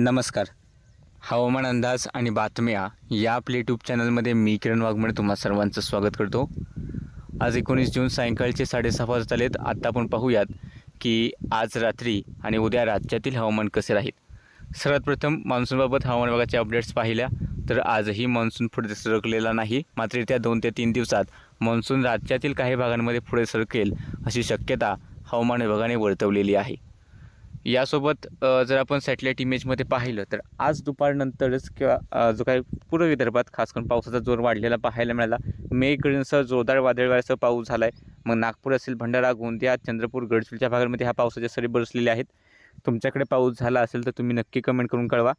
नमस्कार. हवामान अंदाज आणि बातम्या या आपल्या यूट्यूब चॅनलमध्ये मी किरण वाघमोडे तुम्हा सर्वांचं स्वागत करतो. आज एकोणीस जून सायंकाळचे साडेसहा वाजत आलेत. आत्ता आपण पाहूयात की आज रात्री आणि उद्या राज्यातील हवामान कसे राहील? सर्वात प्रथम मान्सूनबाबत हवामान विभागाच्या अपडेट्स पाहिल्या. तर आजही मान्सून पुढे सरकलेला नाही. मात्र येत्या दोन ते तीन दिवसात मान्सून राज्यातील काही भागांमध्ये पुढे सरकेल अशी शक्यता हवामान विभागाने वर्तवलेली आहे. यासोबत जर आपण सॅटेलाईट इमेजमध्ये पाहिलं तर आज दुपारनंतरच किंवा जो काही पूर्व विदर्भात खास करून पावसाचा जोर वाढलेला पाहायला मिळाला मेघगडींसह जोरदार वादळवाऱ्यासह पाऊस झाला आहे मग नागपूर असेल भंडारा गोंदिया चंद्रपूर गडचिरोलीच्या भागांमध्ये ह्या पावसाच्या सरी बरसलेल्या आहेत. तुमच्याकडे पाऊस झाला असेल तर तुम्ही नक्की कमेंट करून कळवा.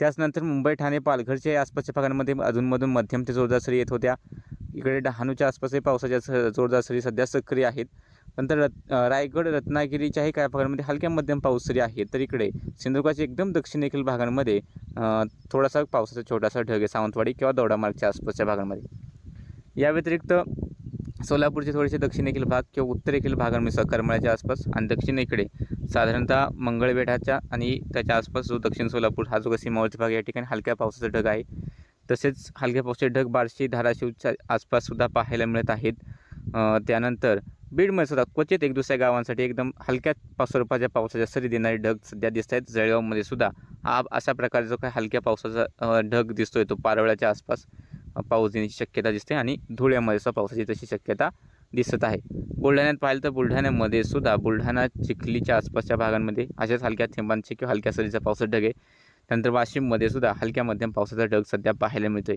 त्याचनंतर मुंबई ठाणे पालघरच्या आसपासच्या भागांमध्ये अधूनमधून मध्यम ते जोरदार सरी येत होत्या. इकडे डहाणूच्या आसपासही पावसाच्या स- जोरदार सरी सध्या सक्रिय आहेत. नंतर रत् रायगड रत्नागिरीच्याही काही भागांमध्ये हलक्या मध्यम पाऊस सरी आहे. तर इकडे सिंधुदुर्गाच्या एकदम दक्षिणेकडील भागांमध्ये थोडासा पावसाचा छोटासा ढग आहे सावंतवाडी किंवा दौडामार्गच्या आसपासच्या भागांमध्ये. या व्यतिरिक्त सोलापूरचे थोडेसे दक्षिणेकडील भाग किंवा उत्तरेकडील भागांमध्ये करमाळ्याच्या आसपास आणि दक्षिणेकडे साधारणतः मंगळवेढाच्या आणि त्याच्या आसपास जो दक्षिण सोलापूर हा जो काही सीमावर्ती भाग आहे, या ठिकाणी हलक्या पावसाचा ढग आहे. तसेच हलक्या पावसाचे ढग बार्शी धाराशिवच्या आसपाससुद्धा पाहायला मिळत आहेत. त्यानंतर बीडमध्ये सुद्धा क्वचित एक दुसऱ्या गावांसाठी एकदम हलक्या पा- स्वरूपाच्या पावसाच्या सरी देणारे ढग सध्या दिसत आहेत जळगावमध्ये सुद्धा हा अशा प्रकारे जो काही हलक्या पावसाचा ढग दिसतोय तो पारवळ्याच्या आसपास पाऊस देण्याची शक्यता दिसते आणि धुळ्यामध्ये सुद्धा पावसाची तशी शक्यता दिसत आहे. बुलढाण्यात पाहिलं तर बुलढाण्यामध्ये सुद्धा बुलढाणा चिखलीच्या आसपासच्या भागांमध्ये अशाच हलक्या थेंबांचे किंवा हलक्या सरीचा पावसाचा ढग आहे. त्यानंतर वाशिममध्ये सुद्धा हलक्या मध्यम पावसाचा ढग सध्या पाहायला मिळतोय.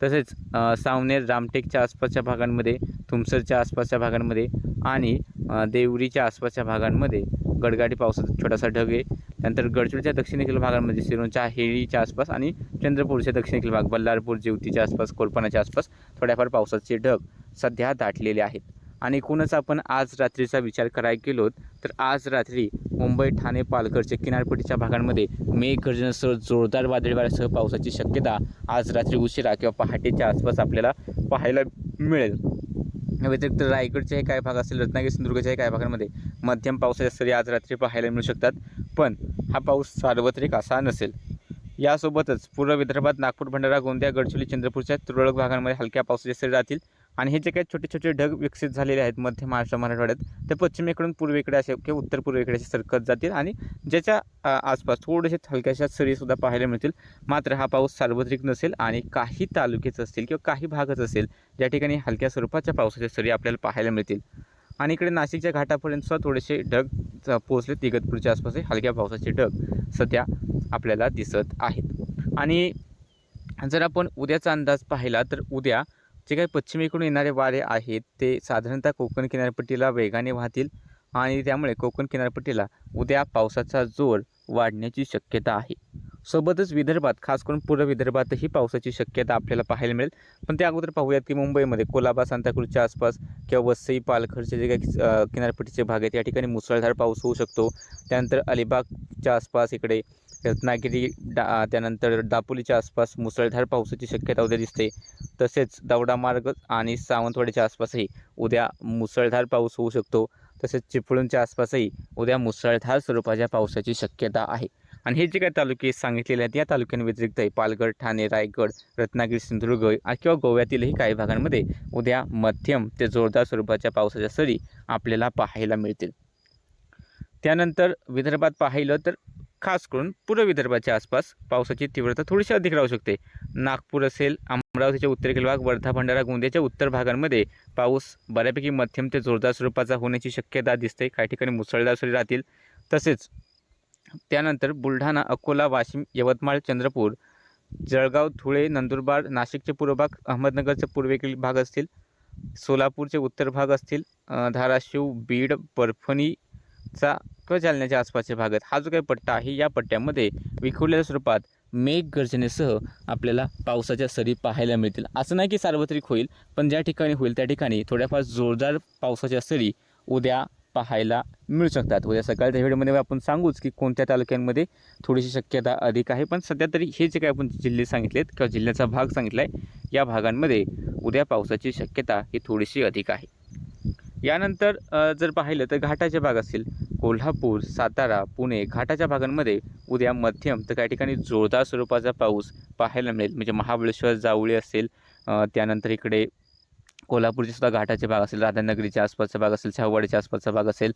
तसेच सावनेर रामटेकच्या आसपासच्या भागांमध्ये तुमसरच्या आसपासच्या भागांमध्ये आणि देवरीच्या आसपासच्या भागांमध्ये गडगाडी पावसाचा छोटासा ढग आहे. त्यानंतर गडचिरोलीच्या दक्षिणेकडील भागांमध्ये सिरोंच्या हेळीच्या आसपास आणि चंद्रपूरच्या दक्षिणेकडील भाग बल्लारपूर जेवतीच्या आसपास कोरपणाच्या आसपास थोड्याफार पावसाचे ढग सध्या दाटलेले आहेत. आणि एकूणच आपण आज रात्रीचा विचार करायला गेलो तर आज रात्री मुंबई ठाणे पालघरच्या किनारपट्टीच्या भागांमध्ये मेघगर्जनेसह जोरदार वादळी वाऱ्यासह पावसाची शक्यता आज रात्री उशिरा किंवा पहाटेच्या आसपास आपल्याला पाहायला मिळेल. व्यतिरिक्त रायगडचे काही भाग असेल रत्नागिरी सिंधुदुर्गच्याही काही भागांमध्ये मध्यम पावसाच्या सरी आज रात्री पाहायला मिळू शकतात पण हा पाऊस सार्वत्रिक असा नसेल. यासोबतच पूर्व विदर्भात नागपूर भंडारा गोंदिया गडचिरोली चंद्रपूरच्या तुरळक भागांमध्ये हलक्या पावसाचे सरी राहतील. आणि हे जे काही छोटे छोटे ढग विकसित झालेले आहेत मध्य महाराष्ट्र मराठवाड्यात ते पश्चिमेकडून पूर्वेकडे असे किंवा उत्तर पूर्वेकडे असे सरकत जातील आणि ज्याच्या आसपास थोडेसे हलक्याशा सरीसुद्धा पाहायला मिळतील. मात्र हा पाऊस सार्वत्रिक नसेल आणि काही तालुकेच असतील किंवा काही भागच असेल ज्या ठिकाणी हलक्या स्वरूपाच्या पावसाच्या सरी आपल्याला पाहायला मिळतील. आणि इकडे नाशिकच्या घाटापर्यंत सुद्धा थोडेसे ढग पोहोचले. इगतपूरच्या आसपास हलक्या पावसाचे ढग सध्या आपल्याला दिसत आहेत. आणि जर आपण उद्याचा अंदाज पाहिला तर उद्या जे काही पश्चिमेकडून येणारे वारे आहेत ते साधारणतः कोकण किनारपट्टीला वेगाने वाहतील आणि त्यामुळे कोकण किनारपट्टीला उद्या पावसाचा जोर वाढण्याची शक्यता आहे. सोबतच विदर्भात खास करून पूर्व विदर्भातही पावसाची शक्यता आपल्याला पाहायला मिळेल. पण त्या अगोदर पाहूयात की मुंबईमध्ये कोलाबा सांताक्रूजच्या आसपास किंवा वसई पालघरचे जे काही किनारपट्टीचे भाग आहेत या ठिकाणी मुसळधार पाऊस होऊ शकतो. त्यानंतर अलिबागच्या आसपास इकडे रत्नागिरी डा त्यानंतर दापोलीच्या आसपास मुसळधार पावसाची शक्यता उद्या दिसते. तसेच दौडा मार्ग आणि सावंतवाडीच्या आसपासही उद्या मुसळधार पाऊस होऊ शकतो. तसेच चिपळूणच्या आसपासही उद्या मुसळधार स्वरूपाच्या पावसाची शक्यता आहे. आणि हे जे काही तालुके सांगितलेले आहेत या तालुक्यांव्यतिरिक्तही पालघर ठाणे रायगड रत्नागिरी सिंधुदुर्ग किंवा गोव्यातीलही काही भागांमध्ये उद्या मध्यम ते जोरदार स्वरूपाच्या पावसाच्या सरी आपल्याला पाहायला मिळतील. त्यानंतर विदर्भात पाहिलं तर खास करून पूर्व विदर्भाच्या आसपास पावसाची तीव्रता थोडीशी अधिक राहू शकते. नागपूर असेल अमरावतीच्या उत्तरेकडील भाग वर्धा भंडारा गोंदियाच्या उत्तर भागांमध्ये पाऊस बऱ्यापैकी मध्यम ते जोरदार स्वरूपाचा होण्याची शक्यता दिसते. काही ठिकाणी मुसळधार सरी राहतील. तसेच त्यानंतर बुलढाणा अकोला वाशिम यवतमाळ चंद्रपूर जळगाव धुळे नंदुरबार नाशिकचे पूर्व भाग अहमदनगरचे पूर्वेकडील भाग असतील सोलापूरचे उत्तर भाग असतील धाराशिव बीड परभणीचा किंवा जालन्याच्या आसपासच्या भागात हा जो काही पट्टा आहे या पट्ट्यामध्ये विखुरलेल्या स्वरूपात मेघगर्जनेसह आपल्याला पावसाच्या सरी पाहायला मिळतील. असं नाही की सार्वत्रिक होईल पण ज्या ठिकाणी होईल त्या ठिकाणी थोड्याफार जोरदार पावसाच्या सरी उद्या पाहायला मिळू शकतात. उद्या सकाळच्या वेळेमध्ये आपण सांगूच की कोणत्या तालुक्यांमध्ये थोडीशी शक्यता अधिक आहे पण सध्या तरी हे जे काय आपण जिल्हे सांगितलेत किंवा जिल्ह्याचा भाग सांगितला आहे या भागांमध्ये उद्या पावसाची शक्यता ही थोडीशी अधिक आहे. यानंतर जर पाहिलं तर घाटाचे भाग असेल कोल्हापूर सातारा पुणे घाटाच्या भागांमध्ये उद्या मध्यम तर काही ठिकाणी जोरदार स्वरूपाचा पाऊस पाहायला मिळेल. म्हणजे महाबळेश्वर जावळी असेल त्यानंतर इकडे कोल्हापूरचे सुद्धा घाटाचे भाग असेल राधानगरीच्या आसपासचा भाग असेल शाहूवाडीच्या आसपासचा भाग असेल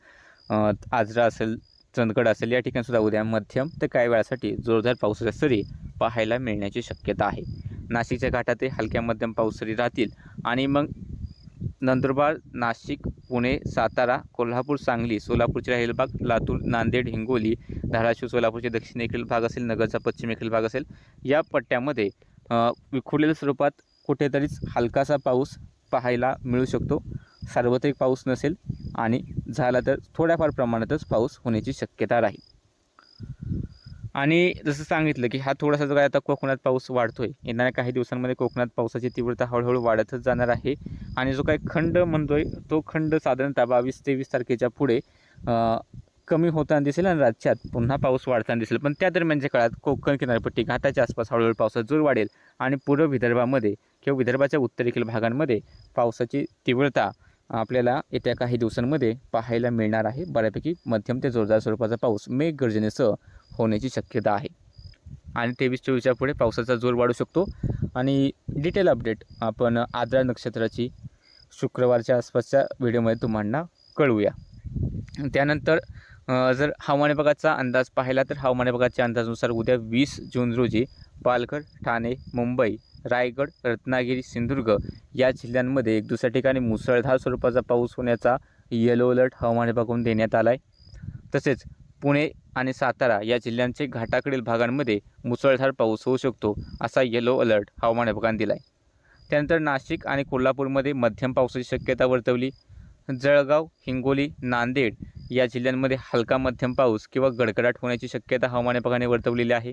आजरा असेल चंदगड असेल या ठिकाणी सुद्धा उद्या मध्यम तर काही वेळासाठी जोरदार पावसाच्या सरी पाहायला मिळण्याची शक्यता आहे. नाशिकच्या घाटातही हलक्या मध्यम पाऊस सरी राहतील. आणि मग नंदुरबार नाशिक पुणे सातारा कोल्हापूर सांगली सोलापूरचे राहील भाग लातूर नांदेड हिंगोली धाराशिव सोलापूरचे दक्षिणेकडील भाग असेल नगरचा पश्चिमेकडील भाग असेल. या पट्ट्यामध्ये विखुरलेल्या स्वरूपात कुठेतरीच हलकासा पाऊस पाहायला मिळू शकतो. सार्वत्रिक पाऊस नसेल आणि झाला तर थोड्याफार प्रमाणातच पाऊस होण्याची शक्यता राहील. आणि जसं सांगितलं की हा थोडासा जो काय आता कोकणात पाऊस वाढतोय येणाऱ्या काही दिवसांमध्ये कोकणात पावसाची तीव्रता हळूहळू वाढतच जाणार आहे. आणि जो काही खंड म्हणतोय तो खंड साधारणतः बावीस तेवीस तारखेच्या पुढे कमी होताना दिसेल आणि राज्यात पुन्हा पाऊस वाढताना दिसेल. पण त्या दरम्यानच्या काळात कोकण किनारपट्टी घाटाच्या आसपास हळूहळू पावसात जोर वाढेल आणि पूर्व विदर्भामध्ये किंवा विदर्भाच्या उत्तरेकडील भागांमध्ये पावसाची तीव्रता आपल्याला येत्या काही दिवसांमध्ये पाहायला मिळणार आहे. बऱ्यापैकी मध्यम ते जोरदार स्वरूपाचा पाऊस मेघगर्जनेसह होण्याची शक्यता आहे. आणि तेवीस चोवीसच्या पुढे पावसाचा जोर वाढू शकतो. आणि डिटेल अपडेट आपण आद्रा नक्षत्राची शुक्रवारच्या आसपासच्या व्हिडिओमध्ये तुम्हाला कळवूया. त्यानंतर जर हवामान विभागाचा अंदाज पाहिला तर हवामान विभागाच्या अंदाजानुसार उद्या वीस जून रोजी पालघर ठाणे मुंबई रायगड रत्नागिरी सिंधुदुर्ग या जिल्ह्यांमध्ये एक दुसऱ्या ठिकाणी मुसळधार स्वरूपाचा पाऊस होण्याचा येलो अलर्ट हवामान विभागाकडून देण्यात आला आहे तसेच पुणे आणि सातारा या जिल्ह्यांचे घाटाकडील भागांमध्ये मुसळधार पाऊस होऊ शकतो असा येलो अलर्ट हवामान विभागाने दिला आहे त्यानंतर नाशिक आणि कोल्हापूरमध्ये मध्यम पावसाची शक्यता वर्तवली. जळगाव हिंगोली नांदेड या जिल्ह्यांमध्ये हलका मध्यम पाऊस किंवा गडगडाट होण्याची शक्यता हवामान विभागाने वर्तवलेली आहे.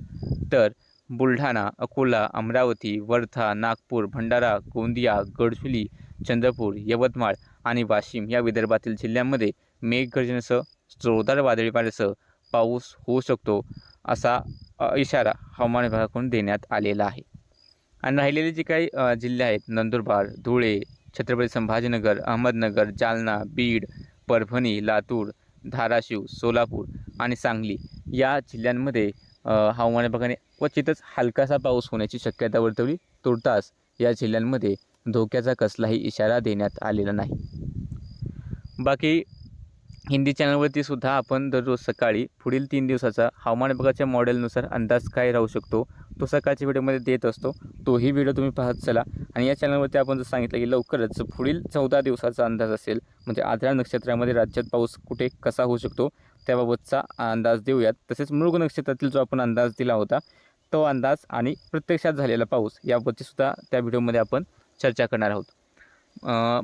तर बुलढाणा अकोला अमरावती वर्धा नागपूर भंडारा गोंदिया गडचुली चंद्रपूर यवतमाळ आणि वाशिम या विदर्भातील जिल्ह्यांमध्ये मेघगर्जनेसह जोरदार वादळी वाऱ्यासह पाऊस होऊ शकतो असा इशारा हवामान विभागाकडून देण्यात आलेला आहे. आणि राहिलेले जे काही जिल्हे आहेत नंदुरबार धुळे छत्रपती संभाजीनगर अहमदनगर जालना बीड परभणी लातूर धाराशिव सोलापूर आणि सांगली या जिल्ह्यांमध्ये हवामान विभागाने क्वचितच हलकासा पाऊस होण्याची शक्यता वर्तवली. तुर्तास या जिल्ह्यांमध्ये धोक्याचा कसलाही इशारा देण्यात आलेला नाही. बाकी हिंदी चॅनलवरती सुद्धा आपण दररोज सकाळी पुढील तीन दिवसाचा हवामान विभागाच्या मॉडेलनुसार अंदाज काय राहू शकतो तो सकाळच्या व्हिडिओमध्ये देत असतो. तोही व्हिडिओ तुम्ही पाहत चला. आणि या चॅनलवरती आपण जर सांगितलं की लवकरच पुढील चौदा दिवसाचा अंदाज असेल म्हणजे आद्रा नक्षत्रामध्ये राज्यात पाऊस कुठे कसा होऊ शकतो त्याबाबतचा अंदाज देऊयात. तसेच मृग नक्षत्रातील जो आपण अंदाज दिला होता तो अंदाज आणि प्रत्यक्षात झालेला पाऊस याबाबतची सुद्धा त्या व्हिडिओमध्ये आपण चर्चा करणार आहोत.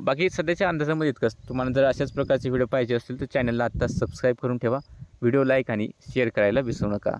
बाकी सध्याच्या अंदाजामध्ये इतकंच तुम्हाला जर अशाच प्रकारचे व्हिडिओ पाहिजे असतील तर चॅनलला आत्ताच सबस्क्राईब करून ठेवा. व्हिडिओ लाईक आणि शेअर करायला विसरू नका.